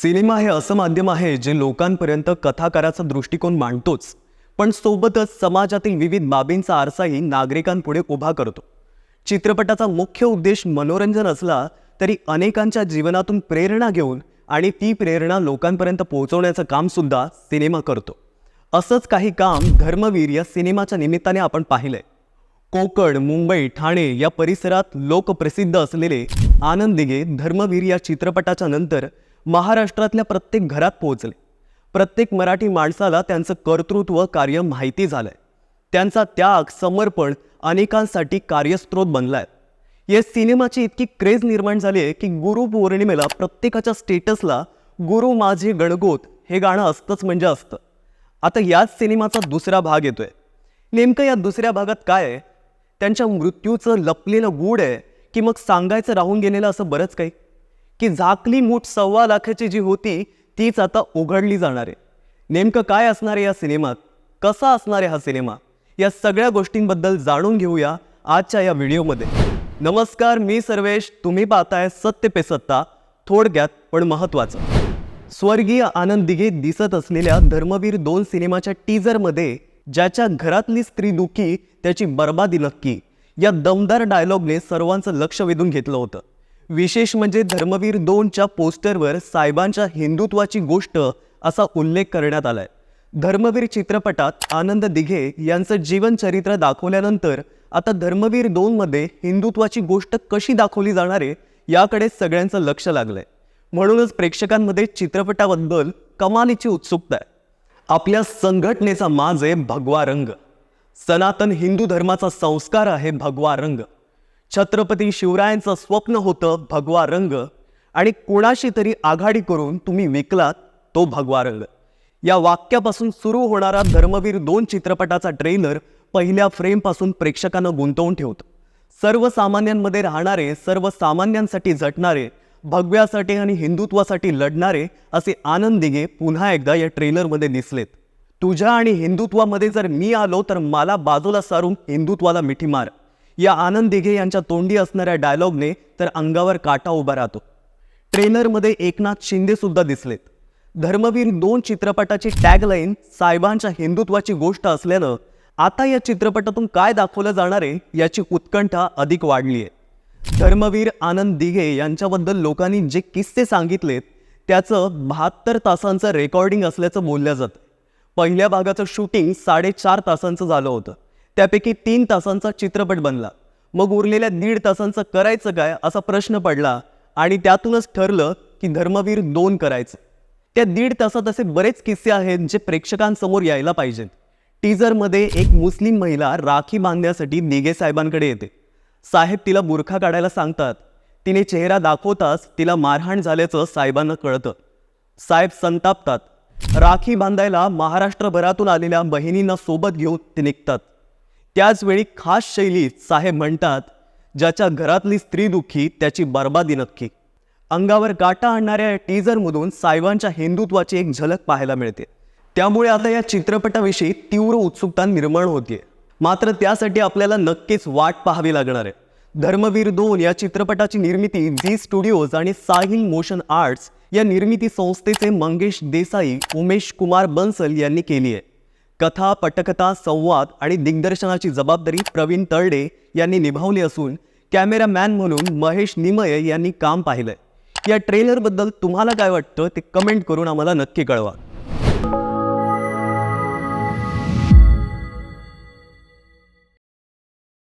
Cinema हे असं माध्यम आहे जे लोकांपर्यंत कथाकाराचा दृष्टिकोन मांडतोच पण सोबतच समाजातील विविध बाबींचा आरसाही नागरिकांपुढे उभा करतो. चित्रपटाचा मुख्य उद्देश मनोरंजन असला तरी अनेकांच्या जीवनातून प्रेरणा घेऊन आणि ती प्रेरणा लोकांपर्यंत पोहोचवण्याचं कामसुद्धा सिनेमा करतो. असंच काही काम धर्मवीर या सिनेमाच्या निमित्ताने आपण पाहिलंय. कोकण मुंबई ठाणे या परिसरात लोकप्रसिद्ध असलेले आनंद दिघे धर्मवीर या चित्रपटाच्या नंतर महाराष्ट्रातल्या प्रत्येक घरात पोहोचले. प्रत्येक मराठी माणसाला त्यांचं कर्तृत्व कार्य माहिती झालंय. त्यांचा त्याग समर्पण अनेकांसाठी कार्यस्त्रोत बनलाय. या सिनेमाची इतकी क्रेज निर्माण झाली आहे की गुरुपौर्णिमेला प्रत्येकाच्या स्टेटसला गुरु माझे गणगोत हे गाणं असतंच म्हणजे असतं. आता याच सिनेमाचा दुसरा भाग येतोय. नेमकं या दुसऱ्या भागात काय आहे? त्यांच्या मृत्यूचं लपलेलं गूढ आहे की मग सांगायचं राहून गेलेलं असं बरंच काही? की झाकली मूठ सव्वा लाखाची जी होती तीच आता उघडली जाणार आहे. नेमकं काय असणार आहे या सिनेमात? कसा असणार आहे हा सिनेमा? या सगळ्या गोष्टींबद्दल जाणून घेऊया आजच्या या व्हिडिओमध्ये. नमस्कार मी सर्वेश. तुम्ही पाहताय सत्य पे सत्ता. थोडक्यात पण महत्त्वाचं. स्वर्गीय आनंद दिघे दिसत असलेल्या धर्मवीर दोन सिनेमाच्या टीजरमध्ये ज्याच्या घरातली स्त्री दुखी त्याची बर्बादी नक्की या दमदार डायलॉगने सर्वांचं लक्ष वेधून घेतलं होतं. विशेष म्हणजे धर्मवीर दोनच्या पोस्टरवर साहेबांच्या हिंदुत्वाची गोष्ट असा उल्लेख करण्यात आलाय. धर्मवीर चित्रपटात आनंद दिघे यांचं जीवनचरित्र दाखवल्यानंतर आता धर्मवीर दोनमध्ये हिंदुत्वाची गोष्ट कशी दाखवली जाणार आहे याकडे सगळ्यांचं लक्ष लागलंय. म्हणूनच प्रेक्षकांमध्ये चित्रपटाबद्दल कमालीची उत्सुकता आहे. आपल्या संघटनेचा माज आहे भगवा रंग. सनातन हिंदू धर्माचा संस्कार आहे भगवा रंग. छत्रपती शिवरायांचं स्वप्न होतं भगवा रंग आणि कुणाशी तरी आघाडी करून तुम्ही विकलात तो भगवा रंग. या वाक्यापासून सुरू होणारा धर्मवीर दोन चित्रपटाचा ट्रेलर पहिल्या फ्रेमपासून प्रेक्षकांना गुंतवून ठेवतो. सर्वसामान्यांमध्ये राहणारे सर्वसामान्यांसाठी झटणारे भगव्यासाठी आणि हिंदुत्वासाठी लढणारे असे आनंद दिघे पुन्हा एकदा या ट्रेलरमध्ये दिसलेत. तुझ्या आणि हिंदुत्वामध्ये जर मी आलो तर मला बाजूला सारून हिंदुत्वाला मिठी मार. या आनंद दिघे यांच्या तोंडी असणाऱ्या डायलॉगने तर अंगावर काटा उभा राहतो. ट्रेनरमध्ये एकनाथ शिंदे सुद्धा दिसलेत. धर्मवीर दोन चित्रपटाची टॅगलाईन साहेबांच्या हिंदुत्वाची गोष्ट असल्यानं आता या चित्रपटातून काय दाखवलं जाणार आहे याची उत्कंठा अधिक वाढली आहे धर्मवीर आनंद दिघे यांच्याबद्दल लोकांनी जे किस्से सांगितलेत त्याचं बहात्तर तासांचं रेकॉर्डिंग असल्याचं बोललं जातं. पहिल्या भागाचं शूटिंग साडेचार तासांचं झालं होतं. त्यापैकी तीन तासांचा चित्रपट बनला. मग उरलेल्या दीड तासांचं करायचं काय असा प्रश्न पडला आणि त्यातूनच ठरलं की धर्मवीर दोन करायचं. त्या दीड तासात असे बरेच किस्से आहेत जे प्रेक्षकांसमोर यायला पाहिजेत टीजरमध्ये एक मुस्लिम महिला राखी बांधण्यासाठी दिघे साहेबांकडे येते. साहेब तिला बुरखा काढायला सांगतात. तिने चेहरा दाखवताच तिला मारहाण झाल्याचं साहेबांना कळतं. साहेब संतापतात. राखी बांधायला महाराष्ट्रभरातून आलेल्या बहिणींना सोबत घेऊन ते निघतात. त्याचवेळी खास शैलीत साहेब म्हणतात ज्याच्या घरातली स्त्री दुःखी त्याची बर्बादी नक्की. अंगावर काटा आणणाऱ्या या टीझरमधून साहेबांच्या हिंदुत्वाची एक झलक पाहायला मिळते. त्यामुळे आता या चित्रपटाविषयी तीव्र उत्सुकता निर्माण होतीये. मात्र त्यासाठी आपल्याला नक्कीच वाट पाहावी लागणार आहे. धर्मवीर दोन या चित्रपटाची निर्मिती झी स्टुडिओज आणि साहिल मोशन आर्ट्स या निर्मिती संस्थेचे मंगेश देसाई उमेश कुमार बन्सल यांनी केली आहे कथा पटकथा संवाद आणि दिग्दर्शनाची जबाबदारी प्रवीण तळडे यांनी निभावली असून कॅमेरामॅन म्हणून महेश निमय यांनी काम पाहिलंय. या ट्रेलरबद्दल तुम्हाला काय वाटतं ते कमेंट करून आम्हाला नक्की कळवा.